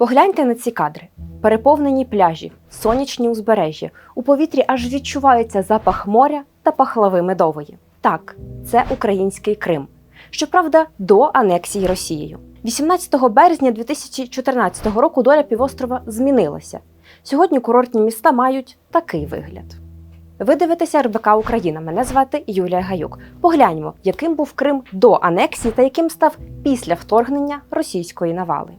Погляньте на ці кадри: переповнені пляжі, сонячні узбережжя. У повітрі аж відчувається запах моря та пахлави медової. Так, це український Крим. Щоправда, до анексії Росією. 18 березня 2014 року доля півострова змінилася. Сьогодні курортні міста мають такий вигляд. Ви дивитеся РБК Україна. Мене звати Юлія Гаюк. Погляньмо, яким був Крим до анексії та яким став після вторгнення російської навали.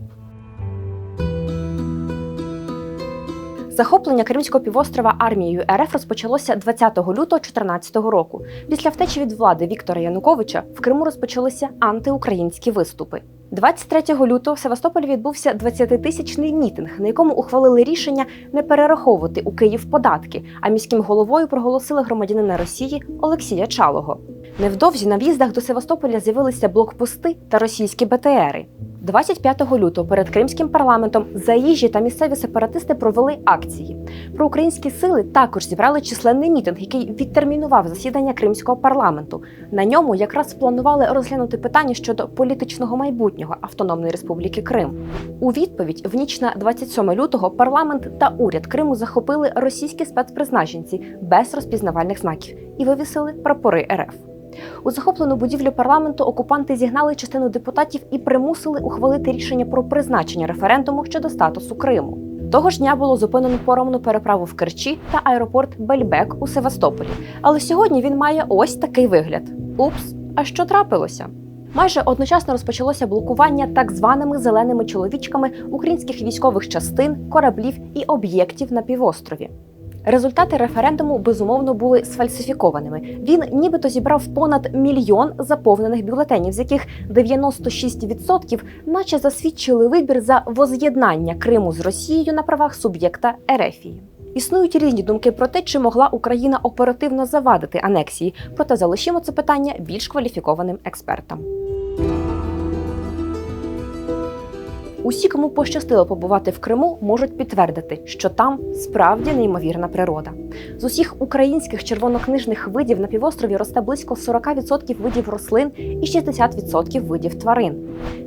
Захоплення Кримського півострова армією РФ розпочалося 20 лютого 2014 року. Після втечі від влади Віктора Януковича в Криму розпочалися антиукраїнські виступи. 23 лютого в Севастополі відбувся 20-тисячний мітинг, на якому ухвалили рішення не перераховувати у Київ податки, а міським головою проголосили громадянина Росії Олексія Чалого. Невдовзі на в'їздах до Севастополя з'явилися блокпости та російські БТРи. 25 лютого перед кримським парламентом заїжджі та місцеві сепаратисти провели акції. Проукраїнські сили також зібрали численний мітинг, який відтермінував засідання кримського парламенту. На ньому якраз планували розглянути питання щодо політичного майбутнього Автономної Республіки Крим. У відповідь в ніч на 27 лютого парламент та уряд Криму захопили російські спецпризначенці без розпізнавальних знаків і вивісили прапори РФ. У захоплену будівлю парламенту окупанти зігнали частину депутатів і примусили ухвалити рішення про призначення референдуму щодо статусу Криму. Того ж дня було зупинено поромну переправу в Керчі та аеропорт Бельбек у Севастополі. Але сьогодні він має ось такий вигляд: Упс, а що трапилося? Майже одночасно розпочалося блокування так званими зеленими чоловічками українських військових частин, кораблів і об'єктів на півострові. Результати референдуму безумовно були сфальсифікованими. Він нібито зібрав понад мільйон заповнених бюлетенів, з яких 96% наче засвідчили вибір за воз'єднання Криму з Росією на правах суб'єкта Ерефії. Існують різні думки про те, чи могла Україна оперативно завадити анексії, проте залишимо це питання більш кваліфікованим експертам. Усі, кому пощастило побувати в Криму, можуть підтвердити, що там справді неймовірна природа. З усіх українських червонокнижних видів на півострові росте близько 40% видів рослин і 60% видів тварин.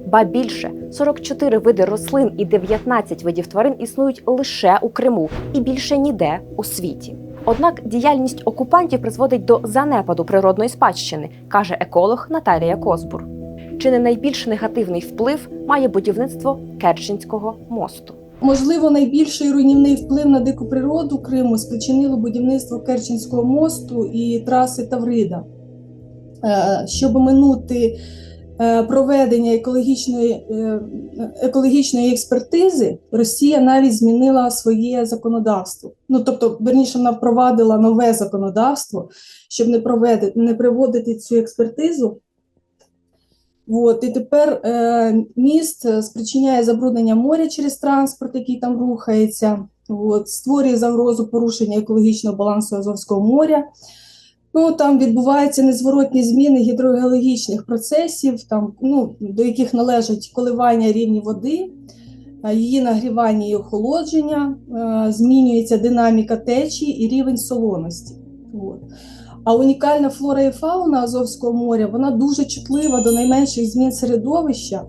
Ба більше 44 види рослин і 19 видів тварин існують лише у Криму і більше ніде у світі. Однак діяльність окупантів призводить до занепаду природної спадщини, каже еколог Наталія Козбур. Чи не найбільш негативний вплив має будівництво Керченського мосту? Можливо, найбільший руйнівний вплив на дику природу Криму спричинило будівництво Керченського мосту і траси Таврида. Е, Щоб минути е, проведення екологічної, е, екологічної експертизи, Росія навіть змінила своє законодавство. Ну тобто, верніше, вона впровадила нове законодавство, щоб не проведити, не проводити цю експертизу. От, і тепер е, міст спричиняє забруднення моря через транспорт, який там рухається, от, створює загрозу порушення екологічного балансу Азовського моря. Ну, там відбуваються незворотні зміни гідрогеологічних процесів, там, ну, до яких належать коливання рівні води, е, її нагрівання і охолодження, е, змінюється динаміка течії і рівень солоності. От. А унікальна флора і фауна Азовського моря вона дуже чутлива до найменших змін середовища,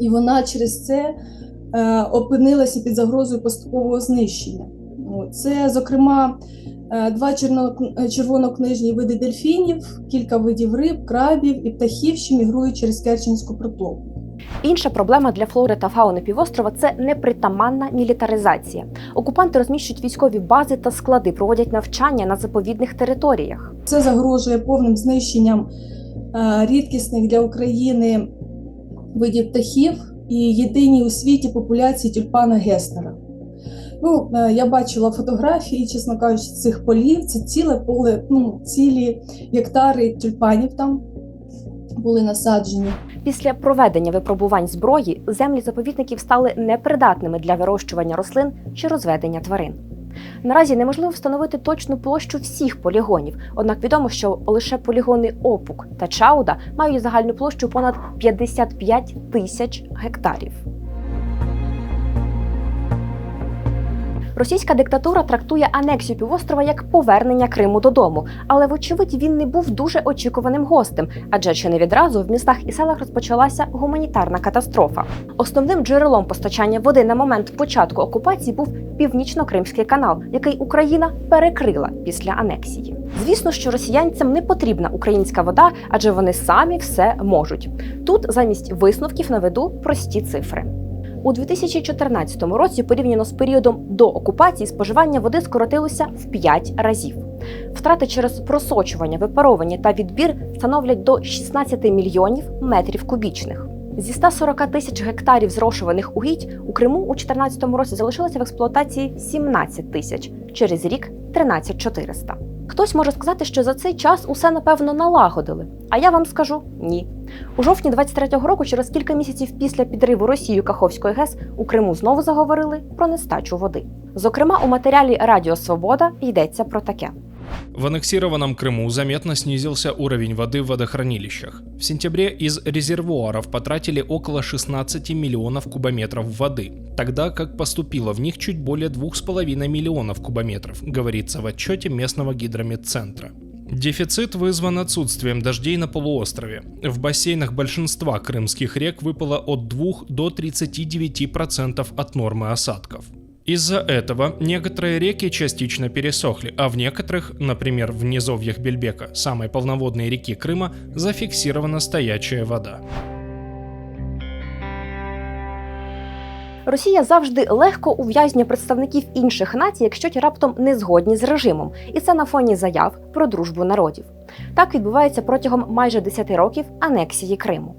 і вона через це е, опинилася під загрозою поступового знищення. Це, зокрема, е, два червонокнижні види дельфінів, кілька видів риб, крабів і птахів, що мігрують через Керченську протоку. Інша проблема для флори та фауни півострова це непритаманна мілітаризація. Окупанти розміщують військові бази та склади, проводять навчання на заповідних територіях. Це загрожує повним знищенням е, рідкісних для України видів птахів і єдиній у світі популяції тюльпана Геснера. Ну, е, я бачила фотографії, чесно кажучи, цих полів. Це ціле поле, ну, цілі гектари тюльпанів там були насаджені. Після проведення випробувань зброї землі заповідників стали непридатними для вирощування рослин чи розведення тварин. Наразі неможливо встановити точну площу всіх полігонів, однак відомо, що лише полігони Опук та Чауда мають загальну площу понад 55 тисяч гектарів. Російська диктатура трактує анексію півострова як повернення Криму додому, але вочевидь він не був дуже очікуваним гостем, адже чи не відразу в містах і селах розпочалася гуманітарна катастрофа. Основним джерелом постачання води на момент початку окупації був північно-кримський канал, який Україна перекрила після анексії. Звісно, що росіянцям не потрібна українська вода, адже вони самі все можуть. Тут замість висновків наведу прості цифри. У 2014 році, порівняно з періодом до окупації, споживання води скоротилося в 5 разів. Втрати через просочування, випаровування та відбір становлять до 16 мільйонів метрів кубічних. Зі 140 тисяч гектарів зрошуваних угідь у Криму у 2014 році залишилося в експлуатації 17 тисяч, через рік 13 400. Хтось може сказати, що за цей час усе напевно налагодили. А я вам скажу ні. У жовтні 23-го року, через кілька місяців після підриву Росією Каховської ГЕС, у Криму знову заговорили про нестачу води. Зокрема, у матеріалі Радіо Свобода йдеться про таке. В аннексированном Крыму заметно снизился уровень воды в водохранилищах. В сентябре из резервуаров потратили около 16 миллионов кубометров воды, тогда как поступило в них чуть более 2,5 миллионов кубометров, говорится в отчете местного гидрометцентра. Дефицит вызван отсутствием дождей на полуострове. В бассейнах большинства крымских рек выпало от 2 до 39% от нормы осадков. Из-за этого некоторые реки частично пересохли, а в некоторых, например, в низовьях Бельбека, самой полноводной реки Крыма, зафиксирована стоячая вода. Росія завжди легко ув'язнює представників інших націй, якщо ті раптом не згодні з режимом, і це на фоні заяв про дружбу народів. Так відбувається протягом майже 10 років анексії Криму.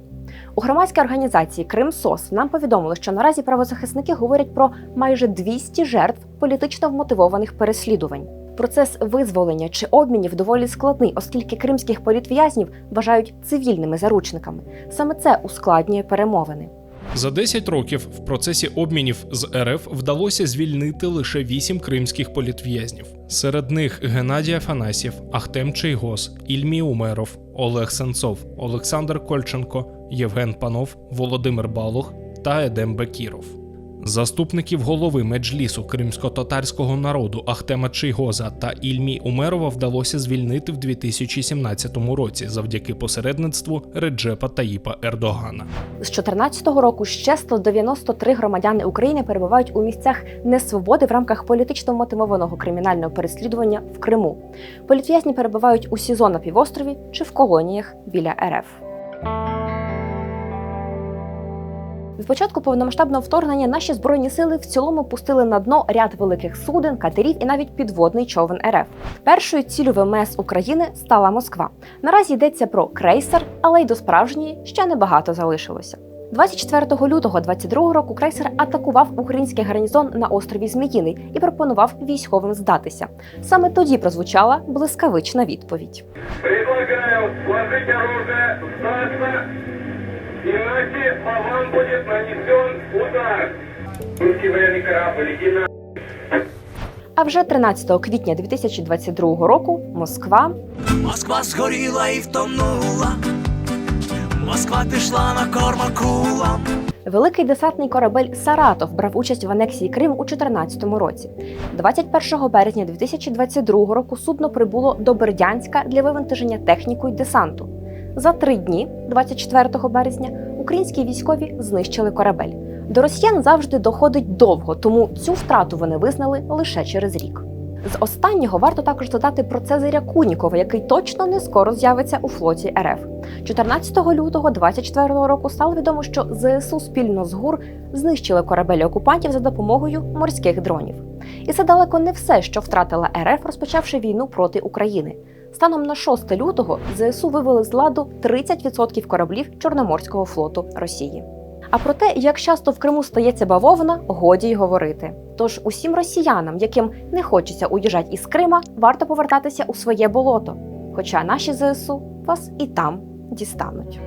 У громадській організації Крим СОС нам повідомили, що наразі правозахисники говорять про майже 200 жертв політично вмотивованих переслідувань. Процес визволення чи обмінів доволі складний, оскільки кримських політв'язнів вважають цивільними заручниками. Саме це ускладнює перемовини. За 10 років в процесі обмінів з РФ вдалося звільнити лише 8 кримських політв'язнів. Серед них Геннадій Афанасьєв, Ахтем Чайгос, Ільмі Умеров, Олег Сенцов, Олександр Кольченко, Євген Панов, Володимир Балух та Едем Бекіров. Заступників голови меджлісу кримсько-татарського народу Ахтема Чийгоза та Ільмі Умерова вдалося звільнити в 2017 році завдяки посередництву Реджепа Таїпа Ердогана. З 2014 року ще 193 громадяни України перебувають у місцях несвободи в рамках політично мотивованого кримінального переслідування в Криму. Політв'язні перебувають у СІЗО на півострові чи в колоніях біля РФ. Від початку повномасштабного вторгнення наші збройні сили в цілому пустили на дно ряд великих суден, катерів і навіть підводний човен РФ. Першою ціллю ВМС України стала Москва. Наразі йдеться про крейсер, але й до справжньої ще небагато залишилося. 24 лютого 22 року крейсер атакував український гарнізон на острові Зміїний і пропонував військовим здатися. Саме тоді прозвучала блискавична відповідь. Оружие, сдаться, иначе по вам будет нанесен удар. Русский военный корабль, иди на... А вже 13 квітня 2022 року Москва Москва згоріла і втонула. Москва пішла на корм акулам. Великий десантний корабель Саратов брав участь в анексії Криму у 2014 році. 21 березня 2022 року судно прибуло до Бердянська для вивантаження техніку й десанту. За три дні, 24 березня, українські військові знищили корабель. До росіян завжди доходить довго, тому цю втрату вони визнали лише через рік. З останнього варто також додати про Цезаря Кунікова, який точно не скоро з'явиться у флоті РФ. 14 лютого 24 року стало відомо, що ЗСУ спільно з ГУР знищили корабелі окупантів за допомогою морських дронів. І це далеко не все, що втратила РФ, розпочавши війну проти України. Станом на 6 лютого ЗСУ вивели з ладу 30% кораблів Чорноморського флоту Росії. А про те, як часто в Криму стається бавовна, годі й говорити. Тож усім росіянам, яким не хочеться уїжджати із Крима, варто повертатися у своє болото. Хоча наші ЗСУ вас і там дістануть.